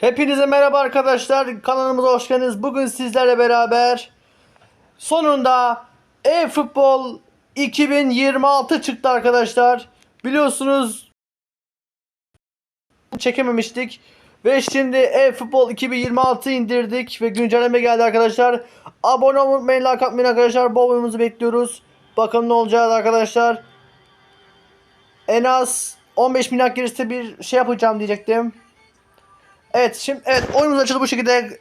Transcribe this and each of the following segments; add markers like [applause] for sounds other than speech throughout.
Hepinize merhaba arkadaşlar. Kanalımıza hoş geldiniz. Bugün sizlerle beraber sonunda e-futbol 2026 çıktı arkadaşlar. Biliyorsunuz çekememiştik. Ve şimdi e-futbol 2026 indirdik ve güncelleme geldi arkadaşlar. Abone olmayı like atmayın arkadaşlar. Bol oyunumuzu bekliyoruz. Bakalım ne olacak arkadaşlar. En az 15 bin like bir şey yapacağım diyecektim. Evet şimdi evet oyunumuz açıldı bu şekilde.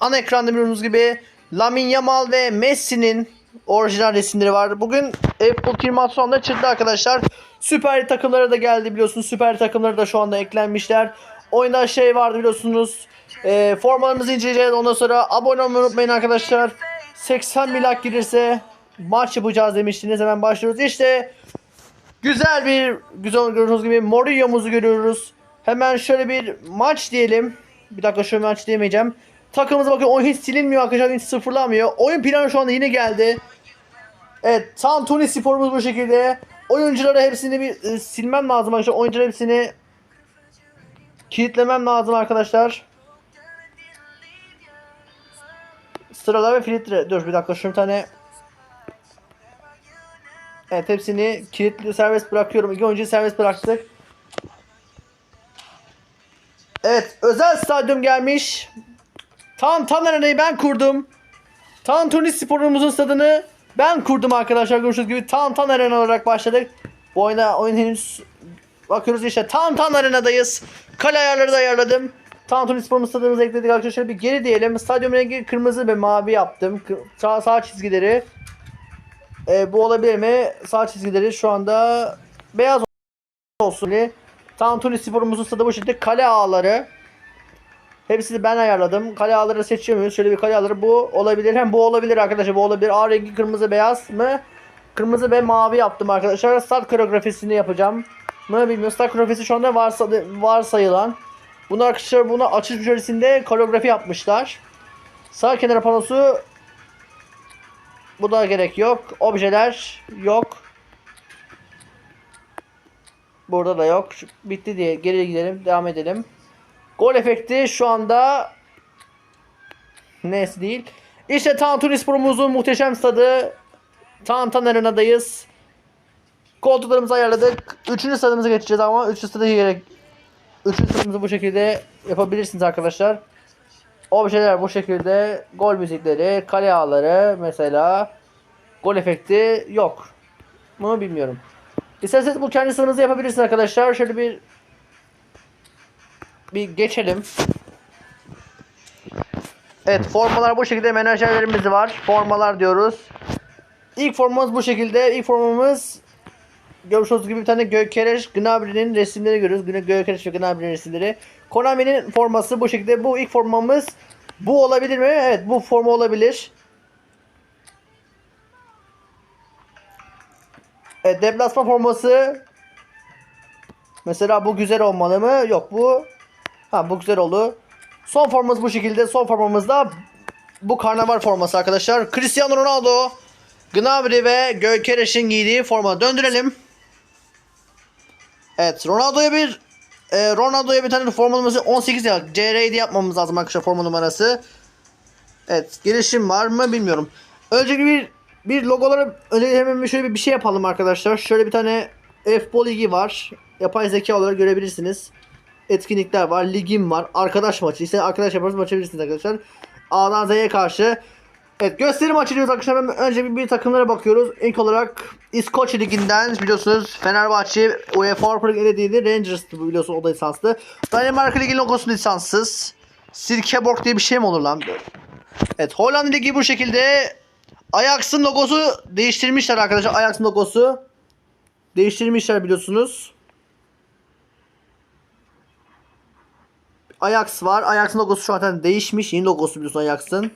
Ana ekranda gördüğünüz gibi Lamine Yamal ve Messi'nin orijinal resimleri var. Bugün Apple 26 sonunda çıktı arkadaşlar. Süper Lig takımları da geldi biliyorsunuz. Süper takımları da şu anda eklenmişler. Oyunda şey vardı biliyorsunuz. E, formalarımızı inceleyeceğiz. Ondan sonra abone olmayı unutmayın arkadaşlar. 80 bin like gelirse maç yapacağız demiştiniz. Hemen başlıyoruz. İşte Güzel bir güzel gördüğünüz gibi Mourinho'muzu görüyoruz. Hemen şöyle bir maç diyelim. Bir dakika şöyle maç diyemeyeceğim. Takımımıza bakın oyun hiç silinmiyor arkadaşlar hiç sıfırlanmıyor. Oyun planı şu anda yine geldi. Evet tam Tunis sporumuz bu şekilde. Oyuncuları hepsini bir e, silmem lazım arkadaşlar. Oyuncuları hepsini kilitlemem lazım arkadaşlar. Sıralar ve filtre. Dur bir dakika şunu tane Evet hepsini kilitli serbest bırakıyorum. İki oyuncuyu serbest bıraktık. Evet özel stadyum gelmiş. Tam tam arenayı ben kurdum. Tan Tunis sporumuzun stadını ben kurdum arkadaşlar görüşürüz gibi. Tan Tan Arena olarak başladık. Bu oyunda oyun henüz bakıyoruz işte Tan Tan Arena'dayız. Kale ayarları da ayarladım. Tan Tunis sporumuz stadımızı ekledik arkadaşlar. Bir geri diyelim. Stadyum rengi kırmızı ve mavi yaptım. Sağ, sağ çizgileri e, bu olabilir mi? Sağ çizgileri şu anda beyaz olsun. Tantuni sporumuzun stadı bu şekilde kale ağları. Hepsini ben ayarladım. Kale ağları seçiyor muyuz? Şöyle bir kale ağları bu olabilir. Hem bu olabilir arkadaşlar. Bu olabilir. A rengi kırmızı beyaz mı? Kırmızı ve mavi yaptım arkadaşlar. Start koreografisini yapacağım. Mı bilmiyorum. Start koreografisi şu anda varsa, varsayılan. Bunu arkadaşlar bunu açış mücadelesinde koreografi yapmışlar. Sağ kenara panosu bu da gerek yok. Objeler yok. Burada da yok. Bitti diye geri gidelim. Devam edelim. Gol efekti şu anda neyse değil. İşte Tantunis Spor'umuzun muhteşem stadı. Tantan Arena'dayız. Koltuklarımızı ayarladık. Üçüncü stadımıza geçeceğiz ama üçüncü stadı gerek Üçüncü stadımızı bu şekilde yapabilirsiniz arkadaşlar. Objeler bu şekilde. Gol müzikleri, kale ağları mesela. Gol efekti yok. Bunu bilmiyorum. İsterseniz bu kendi sınırınızı yapabilirsiniz arkadaşlar. Şöyle bir bir geçelim. Evet formalar bu şekilde menajerlerimiz var. Formalar diyoruz. İlk formamız bu şekilde. İlk formamız görmüş gibi bir tane Gökereş Gnabry'nin resimleri görüyoruz. Gö Gökereş ve Gnabry'nin resimleri. Konami'nin forması bu şekilde. Bu ilk formamız. Bu olabilir mi? Evet bu forma olabilir. Evet deplasman forması. Mesela bu güzel olmalı mı? Yok bu. Ha bu güzel oldu. Son formamız bu şekilde. Son formamız da bu karnaval forması arkadaşlar. Cristiano Ronaldo, Gnabry ve Gökereş'in giydiği forma. Döndürelim. Evet Ronaldo'ya bir e, Ronaldo'ya bir tane forma numarası 18 ya. CR7 yapmamız lazım arkadaşlar forma numarası. Evet gelişim var mı bilmiyorum. Öncelikle bir bir logoları bir şöyle bir, şey yapalım arkadaşlar. Şöyle bir tane F-Ball ligi var. Yapay zeka olarak görebilirsiniz. Etkinlikler var. Ligim var. Arkadaş maçı. İşte arkadaş yaparız maç yapabilirsiniz arkadaşlar. A'dan Z'ye karşı. Evet gösteri maçı diyoruz arkadaşlar. Hemen Önce bir, bir takımlara bakıyoruz. İlk olarak İskoç Ligi'nden biliyorsunuz Fenerbahçe UEFA Avrupa Ligi elediğini Rangers'tı biliyorsunuz o da lisanslı. Danimarka Ligi logosu lisanssız. Silkeborg diye bir şey mi olur lan? Evet Hollanda Ligi bu şekilde Ajax'ın logosu değiştirmişler arkadaşlar. Ajax'ın logosu değiştirmişler biliyorsunuz. Ajax var. Ajax'ın logosu şu an değişmiş. Yeni logosu biliyorsun Ajax'ın.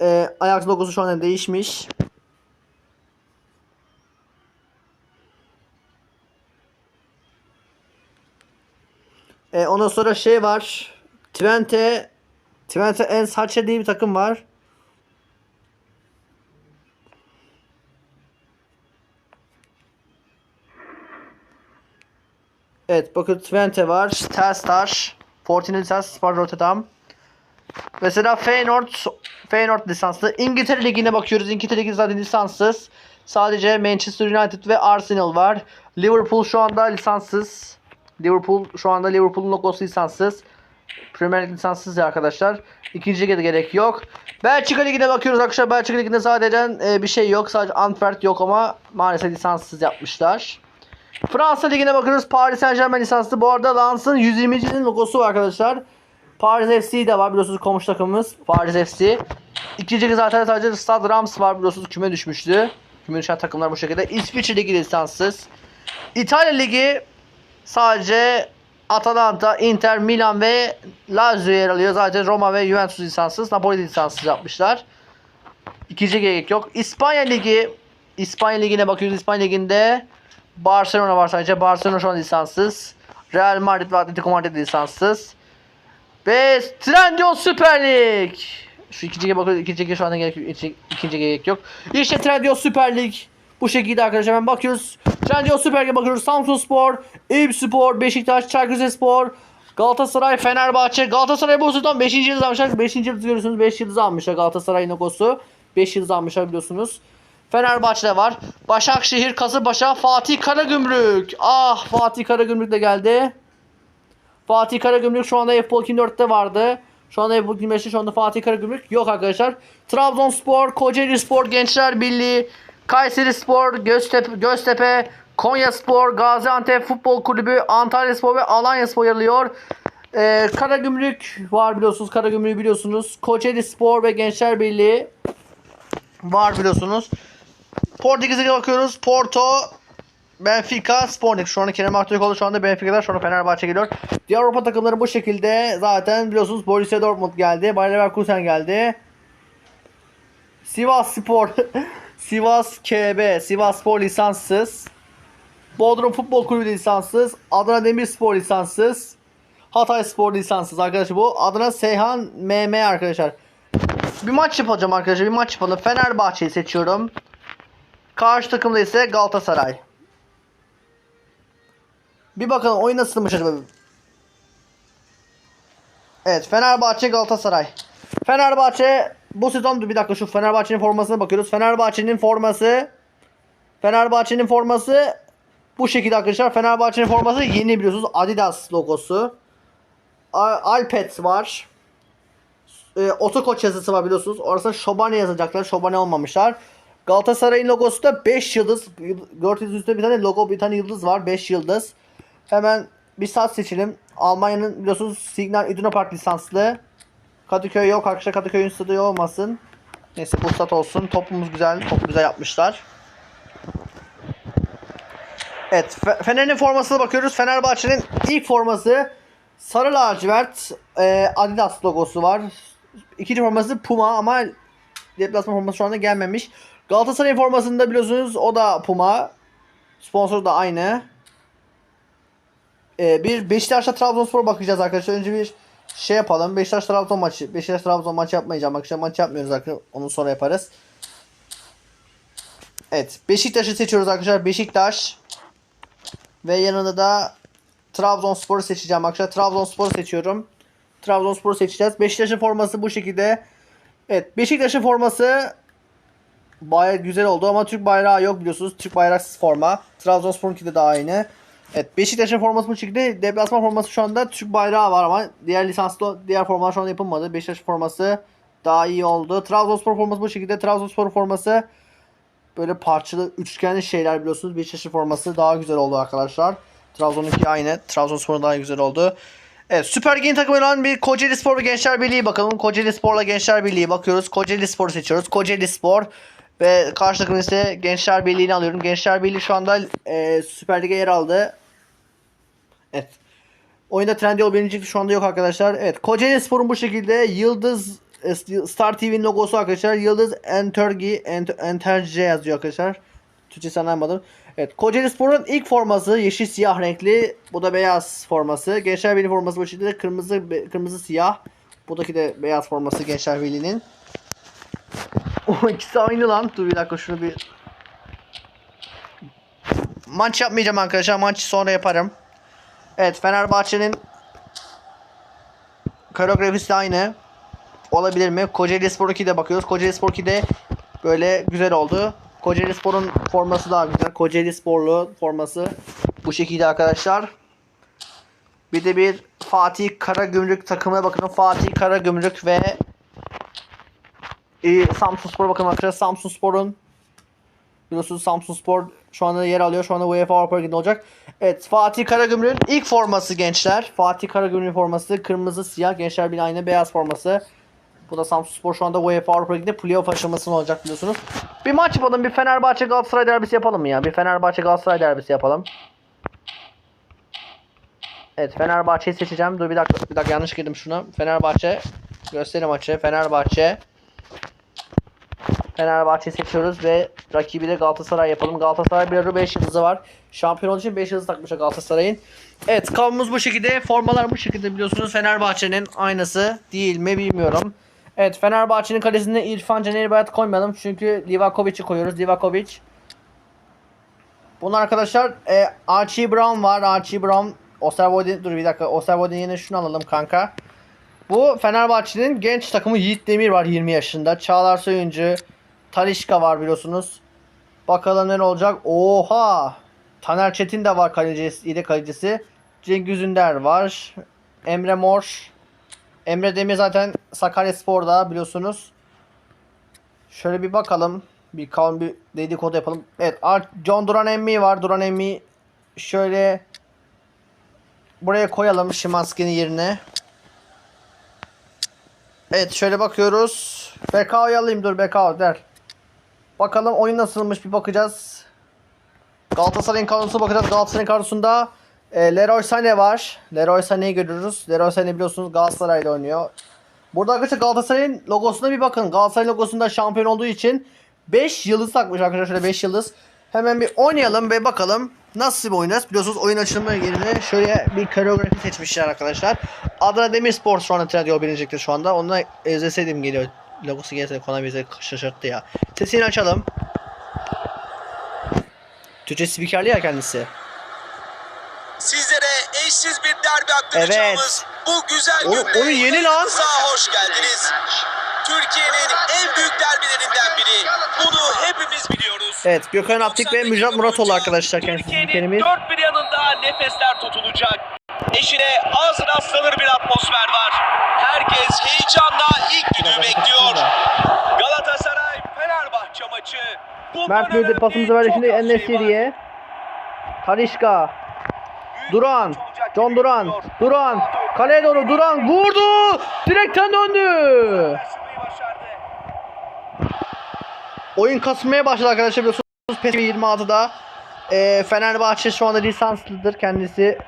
Ee, Ajax logosu şu an değişmiş. Ee, ondan sonra şey var. Twente Twente en Saçe diye bir takım var. Evet bakın Twente var. Telstar. Fortuna Sparta Rotterdam. Mesela Feyenoord Feyenoord lisanslı. İngiltere Ligi'ne bakıyoruz. İngiltere Ligi zaten lisanssız. Sadece Manchester United ve Arsenal var. Liverpool şu anda lisanssız. Liverpool şu anda Liverpool'un logosu lisanssız. Premier Lig lisanssız ya arkadaşlar. İkinci lige de gerek yok. Belçika Ligi'ne bakıyoruz arkadaşlar. Belçika Ligi'nde zaten e, bir şey yok. Sadece Antwerp yok ama maalesef lisanssız yapmışlar. Fransa Ligi'ne bakıyoruz. Paris Saint Germain lisanslı. Bu arada Lens'ın 120. logosu var arkadaşlar. Paris FC de var biliyorsunuz komşu takımımız. Paris FC. İkinci lig zaten sadece Stade Rams var biliyorsunuz küme düşmüştü. Küme düşen takımlar bu şekilde. İsviçre Ligi lisanssız. İtalya Ligi sadece Atalanta, Inter, Milan ve Lazio yer alıyor. Zaten Roma ve Juventus lisanssız. Napoli lisanssız yapmışlar. İkinci gerek yok. İspanya Ligi İspanya Ligi'ne bakıyoruz. İspanya Ligi'nde Barcelona var sadece. Barcelona şu an lisanssız. Real Madrid ve Atletico Madrid lisanssız. Ve Trendyol Süper Lig. Şu ikinciye bakıyoruz. İkinciye şu anda gerek yok. İkinci, ikinciye gerek yok. İşte Trendyol Süper Lig. Bu şekilde arkadaşlar hemen bakıyoruz. Trendyol Süper Lig'e bakıyoruz. Samsun Spor, Eyüp Spor, Beşiktaş, Çaykur Rizespor, Galatasaray, Fenerbahçe. Galatasaray bu sezon 5. yıldız almışlar. 5. yıldız görüyorsunuz. 5 yıldız almışlar Galatasaray'ın logosu. 5 yıldız almışlar biliyorsunuz. Fenerbahçe'de var. Başakşehir, Kasımpaşa, Fatih Karagümrük. Ah Fatih Karagümrük de geldi. Fatih Karagümrük şu anda F-Ball 2004'te vardı. Şu anda F-Ball 25'te şu anda Fatih Karagümrük yok arkadaşlar. Trabzonspor, Kocaeli Spor, Gençler Birliği, Kayseri Spor, Göztepe, Göztepe Konya Spor, Gaziantep Futbol Kulübü, Antalya Spor ve Alanya Spor yer alıyor. Ee, Karagümrük var biliyorsunuz. Karagümrük'ü biliyorsunuz. Kocaeli Spor ve Gençler Birliği var biliyorsunuz. Portekiz'e bakıyoruz. Porto, Benfica, Sporting. Şu anda Kerem Aktürkoğlu şu anda Benfica'da. Şu anda Fenerbahçe geliyor. Diğer Avrupa takımları bu şekilde. Zaten biliyorsunuz Borussia Dortmund geldi. Bayer Leverkusen geldi. Sivas Spor. [laughs] Sivas KB. Sivas Spor lisanssız. Bodrum Futbol Kulübü lisanssız. Adana Demirspor lisanssız. Hatay Spor lisanssız arkadaşlar bu. Adana Seyhan MM arkadaşlar. Bir maç yapacağım arkadaşlar. Bir maç yapalım. Fenerbahçe'yi seçiyorum. Karşı takımda ise Galatasaray. Bir bakalım oyun nasılmış acaba? Evet Fenerbahçe Galatasaray. Fenerbahçe bu sezon bir dakika şu Fenerbahçe'nin formasına bakıyoruz. Fenerbahçe'nin forması Fenerbahçe'nin forması bu şekilde arkadaşlar. Fenerbahçe'nin forması yeni biliyorsunuz. Adidas logosu. Alpet var. E, Otokoç yazısı var biliyorsunuz. Orası Şobane yazacaklar. Şobane olmamışlar. Galatasaray'ın logosu da 5 yıldız. Gördüğünüz üstte bir tane logo, bir tane yıldız var. 5 yıldız. Hemen bir saat seçelim. Almanya'nın biliyorsunuz Signal Iduna Park lisanslı. Kadıköy yok arkadaşlar. Kadıköy'ün stadı olmasın. Neyse bu stat olsun. Topumuz güzel. Top güzel yapmışlar. Evet. Fe- Fener'in formasına bakıyoruz. Fenerbahçe'nin ilk forması sarı lacivert e, Adidas logosu var. İkinci forması Puma ama deplasman forması şu anda gelmemiş. Galatasaray formasında biliyorsunuz o da Puma. Sponsor da aynı. Ee, bir Beşiktaş'la Trabzonspor bakacağız arkadaşlar. Önce bir şey yapalım. Beşiktaş Trabzon maçı. Beşiktaş Trabzon maçı yapmayacağım. Akşam maç yapmıyoruz arkadaşlar. Onu sonra yaparız. Evet. Beşiktaş'ı seçiyoruz arkadaşlar. Beşiktaş. Ve yanında da Trabzonspor'u seçeceğim arkadaşlar. Trabzonspor'u seçiyorum. Trabzonspor'u seçeceğiz. Beşiktaş'ın forması bu şekilde. Evet. Beşiktaş'ın forması Baya güzel oldu ama Türk bayrağı yok biliyorsunuz. Türk bayraksız forma. Trabzonspor'unki de aynı. Evet Beşiktaş'ın forması bu şekilde. Deplasman forması şu anda Türk bayrağı var ama diğer lisanslı diğer formalar şu anda yapılmadı. Beşiktaş forması daha iyi oldu. Trabzonspor forması bu şekilde. Trabzonspor forması böyle parçalı üçgenli şeyler biliyorsunuz. Beşiktaş'ın forması daha güzel oldu arkadaşlar. Trabzon'unki aynı. Trabzonspor'un daha güzel oldu. Evet Süper Lig'in takımı olan bir Kocaeli Spor ve Gençler Birliği bakalım. Kocaeli Spor'la Gençler Birliği bakıyoruz. Kocaeli Spor'u seçiyoruz. Kocaeli Spor ve karşı takım ise Gençler Birliği'ni alıyorum. Gençler Birliği şu anda e, Süper Lig'e yer aldı. Evet. Oyunda Trendyol birincilik şu anda yok arkadaşlar. Evet. Kocaeli Spor'un bu şekilde Yıldız e, Star TV'nin logosu arkadaşlar. Yıldız Entergi Ent- Enterce yazıyor arkadaşlar. Türkçesi anlamadım. Evet. Kocaeli Spor'un ilk forması yeşil siyah renkli. Bu da beyaz forması. Gençler Birliği forması bu şekilde kırmızı kırmızı siyah. Buradaki de beyaz forması Gençler Birliği'nin. O ikisi aynı lan. Dur bir dakika şunu bir Maç yapmayacağım arkadaşlar. Maçı sonra yaparım. Evet Fenerbahçe'nin koreografisi aynı. Olabilir mi? Kocaeli Spor 2'de bakıyoruz. Kocaeli Spor 2'de böyle güzel oldu. Kocaeli Spor'un forması daha güzel. Kocaeli Sporlu forması bu şekilde arkadaşlar. Bir de bir Fatih Karagümrük takımına bakın. Fatih Karagümrük ve e, Samsun Spor'a bakın arkadaşlar. Samsun Spor'un biliyorsunuz Samsun Spor şu anda yer alıyor. Şu anda UEFA Avrupa Ligi'nde olacak. Evet Fatih Karagümrük'ün ilk forması gençler. Fatih Karagümrük'ün forması kırmızı siyah. Gençler bir aynı beyaz forması. Bu da Samsun Spor şu anda UEFA Avrupa Ligi'nde playoff aşamasında olacak biliyorsunuz. Bir maç yapalım. Bir Fenerbahçe Galatasaray derbisi yapalım mı ya? Bir Fenerbahçe Galatasaray derbisi yapalım. Evet Fenerbahçe'yi seçeceğim. Dur bir dakika, bir dakika yanlış girdim şuna. Fenerbahçe gösterim maçı. Fenerbahçe Fenerbahçe'yi seçiyoruz ve rakibi de Galatasaray yapalım. Galatasaray bir ara 5 yıldızı var. Şampiyon için 5 yıldız takmış Galatasaray'ın. Evet kabımız bu şekilde. Formalar bu şekilde biliyorsunuz. Fenerbahçe'nin aynısı değil mi bilmiyorum. Evet Fenerbahçe'nin kalesinde İrfan Caner Bayat koymayalım. Çünkü Livakovic'i koyuyoruz. Livakovic. Bunlar arkadaşlar e, Archie Brown var. Archie Brown. Osterwold'in dur bir dakika. Osterwold'in yerine şunu alalım kanka. Bu Fenerbahçe'nin genç takımı Yiğit Demir var 20 yaşında. Çağlar Söyüncü, Talişka var biliyorsunuz. Bakalım ne olacak. Oha! Taner Çetin de var kalecisi, de kalecisi. Cengiz Ünder var. Emre Mor. Emre Demir zaten Sakaryaspor'da biliyorsunuz. Şöyle bir bakalım. Bir kalın bir dedikodu yapalım. Evet, John Duran Emmi var. Duran Emmi şöyle buraya koyalım Şimanski'nin yerine. Evet şöyle bakıyoruz. BK'yı alayım dur BK der. Bakalım oyun nasılmış bir bakacağız. Galatasaray'ın kadrosuna bakacağız. Galatasaray'ın kadrosunda e, Leroy Sané var. Leroy Sané'yi görüyoruz. Leroy Sané biliyorsunuz Galatasaray'da oynuyor. Burada arkadaşlar Galatasaray'ın logosuna bir bakın. Galatasaray logosunda şampiyon olduğu için 5 yıldız takmış arkadaşlar şöyle 5 yıldız. Hemen bir oynayalım ve bakalım nasıl bir oynarız. Biliyorsunuz oyun açılımı yerine şöyle bir koreografi seçmişler arkadaşlar. Adana Demirspor şu anda Trendyol bilinecektir şu anda. Onunla ezeseydim geliyor. Logosu gelse Konami bize şaşırttı ya. Sesini açalım. Türkçe spikerli ya kendisi. Sizlere eşsiz bir derbi aktaracağımız bu güzel Oğlum, günde onu yeni lan. Hoş geldiniz. Türkiye'nin en büyük derbilerinden biri. Bunu hepimiz biliyoruz. Evet Gökhan Aptik ve Müjdat Muratoğlu arkadaşlar kendisi Türkiye'nin dört bir yanında nefesler tutulacak. Eşine az rastlanır bir atmosfer var. Herkes heyecanla ilk düdüğü bekliyor. Galatasaray Fenerbahçe maçı. Mert Müldür pasımızı verdi şimdi şey. Enesiri'ye. Talişka. Büyük Duran. John Duran. Duran. Kaleye doğru Duran vurdu. Direkten döndü. Oyun kasmaya başladı arkadaşlar biliyorsunuz. PES 26'da. Ee, Fenerbahçe şu anda lisanslıdır kendisi.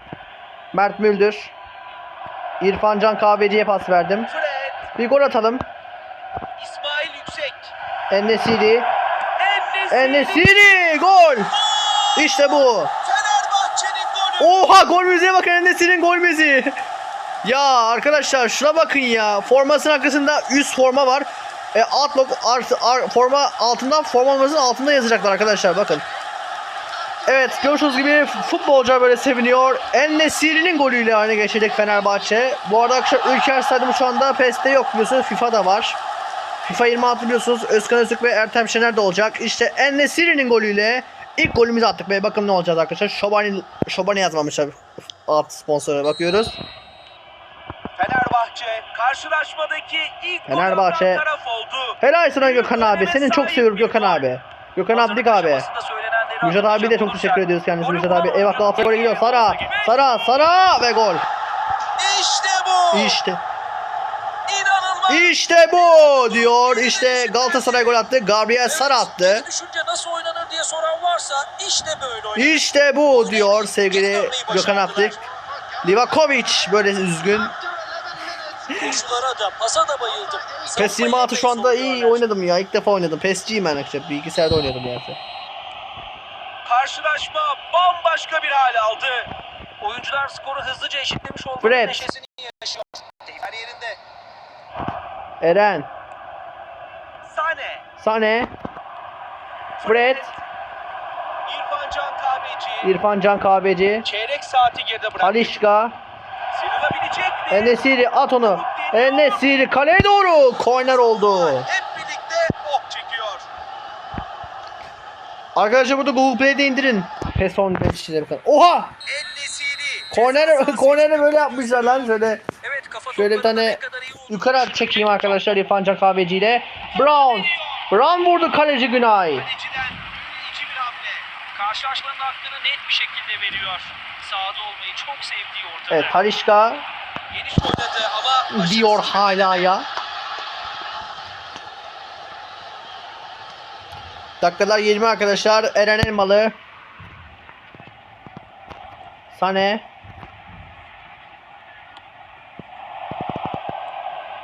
Mert Müldür. İrfan Can Kahveci'ye pas verdim. Fred, Bir gol atalım. İsmail Yüksek. Enesiri, Enesiri gol. İşte bu. Oha gol müziğe bakın Enesiri'nin gol müziği. Ya arkadaşlar şuna bakın ya. Formasının arkasında üst forma var. E, alt logo, artı, ar- forma altından formamızın altında yazacaklar arkadaşlar bakın. Evet görüşünüz gibi futbolcular böyle seviniyor. En-Nesyri'nin golüyle haline geçecek Fenerbahçe. Bu arada arkadaşlar Ülker Stadyumu şu anda PES'te yok biliyorsunuz FIFA'da var. FIFA 26 biliyorsunuz Özkan Öztürk ve Ertem Şener de olacak. İşte En-Nesyri'nin golüyle ilk golümüzü attık ve bakın ne olacak arkadaşlar. Şobani, Şobani yazmamışlar alt sponsora bakıyoruz. Fenerbahçe karşılaşmadaki ilk Fenerbahçe. taraf oldu. Helal sana Gökhan abi. Senin çok seviyorum Gökhan abi. Gökhan Abdik abi. Müjdat abi de çok teşekkür ediyoruz kendisine Müjdat abi. Eyvah Galatasaray gole gidiyor. Sara. Sara. Sara ve gol. İşte bu. İşte. İnanılmaz. İşte bu diyor. İşte Galatasaray gol attı. Gabriel Sara attı. Düşünce nasıl oynanır diye soran varsa işte böyle oynanır. İşte bu diyor sevgili Gökhan Abdik. Livakovic böyle üzgün. Koşulara da pasa da bayıldım. PES 26 şu anda iyi oynadım ya. İlk defa oynadım. PES'ciyim ben arkadaşlar. Bilgisayarda oynadım yani. Karşılaşma bambaşka bir hal aldı. Oyuncular skoru hızlıca eşitlemiş olmanın Fred. neşesini yaşıyor. Her yerinde. Eren. Sane. Sane. Fred. İrfan Can Kahveci. İrfan Can Kahveci. Çeyrek saati geride bıraktı. Talişka. Sıyrılabilecek mi? Enesiri at onu. Enesiri kaleye doğru. Korner oldu. Hep Arkadaşlar burada Google Play'de indirin. PES 14 işçileri bakın. Oha! Korner, korneri böyle yapmışlar lan şöyle. Evet kafa Şöyle bir tane yukarı çekeyim arkadaşlar İrfan Can Kahveci ile. Brown. Brown vurdu kaleci Günay. Karşılaşmanın hakkını net bir şekilde veriyor. Sahada olmayı çok sevdiği ortada. Evet ama diyor hala ya. Dakikalar 20 arkadaşlar. Eren Elmalı. Sane.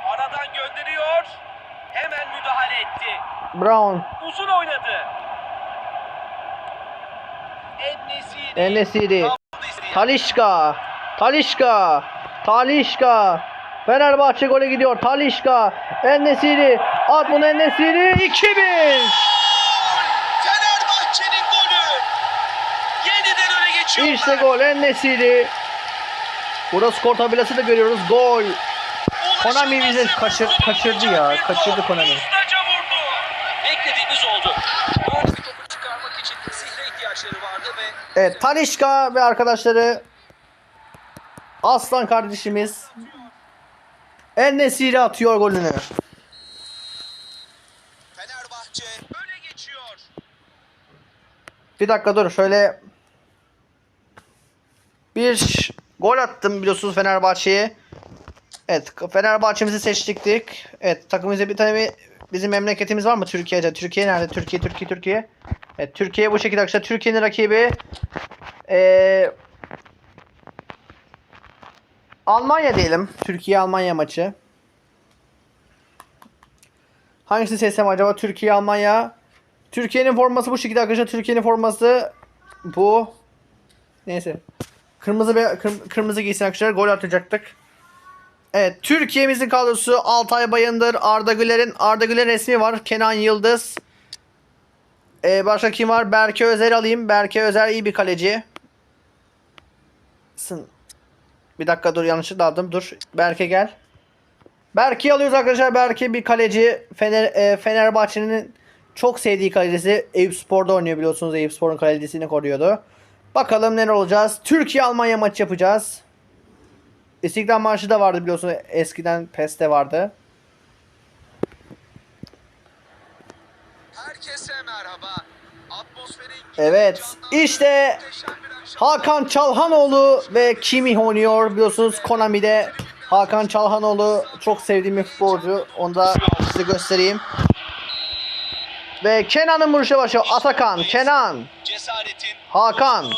Aradan gönderiyor. Hemen müdahale etti. Brown. Uzun oynadı. Enesiri. Talişka. Talişka. Talişka. Fenerbahçe gole gidiyor. Talişka. Enesiri. At bunu Enesiri. 2-1. Fenerbahçe'nin golü. Yeniden öne geçiyorlar. İşte gol Enesiri. Burada skor tabelası da görüyoruz. Gol. Konami bize kaçır- kaçırdı ya. Kaçırdı Konami. Beklediğimiz oldu. Böyle Evet Talişka ve arkadaşları Aslan kardeşimiz Enesiri atıyor golünü. Fenerbahçe öne geçiyor. Bir dakika dur şöyle bir gol attım biliyorsunuz Fenerbahçe'ye. Evet Fenerbahçe'mizi seçtiktik. Evet takımımızda bir tane bizim memleketimiz var mı Türkiye'de? Türkiye nerede? Türkiye, Türkiye, Türkiye. Evet Türkiye bu şekilde arkadaşlar. Türkiye'nin rakibi ee, Almanya diyelim. Türkiye-Almanya maçı. Hangisini seçsem acaba? Türkiye-Almanya. Türkiye'nin forması bu şekilde arkadaşlar. Türkiye'nin forması bu. Neyse. Kırmızı ve kırm- kırmızı giysin arkadaşlar. Gol atacaktık. Evet. Türkiye'mizin kadrosu Altay Bayındır, Arda Güler'in Arda Güler resmi var. Kenan Yıldız. Ee, başka kim var? Berke Özer alayım. Berke Özer iyi bir kaleci. Sın. Bir dakika dur yanlışlıkla aldım. Dur. Berke gel. Berke'yi alıyoruz arkadaşlar. Berke bir kaleci. Fener, e, Fenerbahçe'nin çok sevdiği kalecisi. Eyüp Spor'da oynuyor biliyorsunuz. Eyüp Spor'un kalecisini koruyordu. Bakalım neler olacağız. Türkiye-Almanya maçı yapacağız. İstiklal Marşı da vardı biliyorsunuz. Eskiden PES'te vardı. Herkese merhaba. Atmosferin Evet. işte. Hakan Çalhanoğlu ve Kimi oynuyor biliyorsunuz Konami'de. Hakan Çalhanoğlu çok sevdiğim bir futbolcu. Onu da size göstereyim. Ve Kenan'ın vuruşa başlıyor. Atakan, Kenan, Hakan,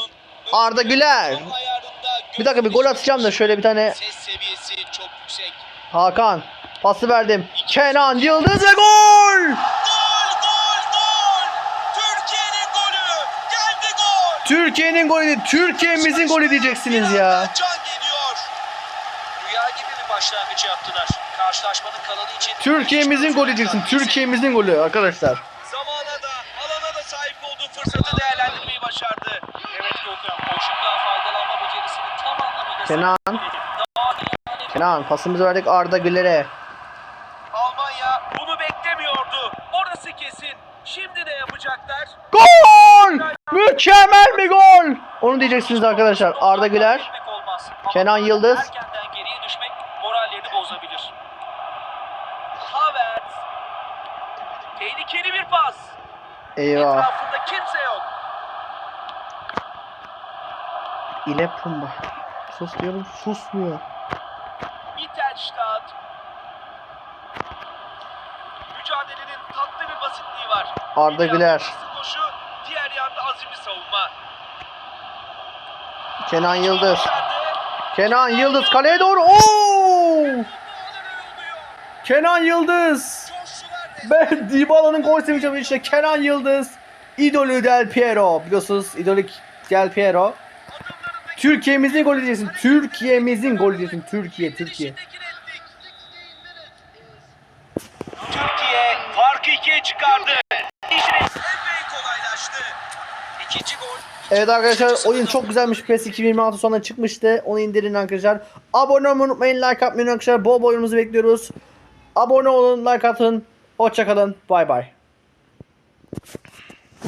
Arda Güler. Bir dakika bir gol atacağım da şöyle bir tane. Hakan pası verdim. Kenan Yıldız ve gol! Türkiye'nin golü! Değil, Türkiye'mizin golü diyeceksiniz ya. Rüya gibi bir başlangıç yaptılar. Karşılaşmanın kalanı için Türkiye'mizin golü diyeceksin. Türkiye'mizin golü arkadaşlar. Kenan. Kenan pasımızı verdik Arda Güler'e. Almanya bunu beklemiyordu. Orası kesin. Şimdi ne yapacaklar? Gol! Mükemmel bir gol! Onu diyeceksiniz arkadaşlar. Arda Güler. Kenan Yıldız. Erkenden geriye düşmek morallerini bozabilir. Havertz. Tehlikeli bir pas. Eyvah. Etrafında kimse yok. İle Pumba. Sus diyorum susmuyor. Mittelstadt. Mücadelenin tatlı bir basitliği var. Arda Güler. Koşu, diğer yanda azimli savunma. Kenan Yıldız. Kenan Yıldız kaleye doğru. Oo! Kenan Yıldız. Ben Dybala'nın gol sevinci işte Kenan Yıldız. İdolü Del Piero. Biliyorsunuz idolü Del Piero. Türkiye'mizin golü diyeceksin. Türkiye'mizin golü diyeceksin. Türkiye, Türkiye. Türkiye farkı ikiye çıkardı. Evet arkadaşlar oyun çok güzelmiş. PES 2026 sonra çıkmıştı. Onu indirin arkadaşlar. Abone olmayı unutmayın. Like atmayı arkadaşlar. Bol bol oyunumuzu bekliyoruz. Abone olun, like atın. Hoşçakalın. Bay bay.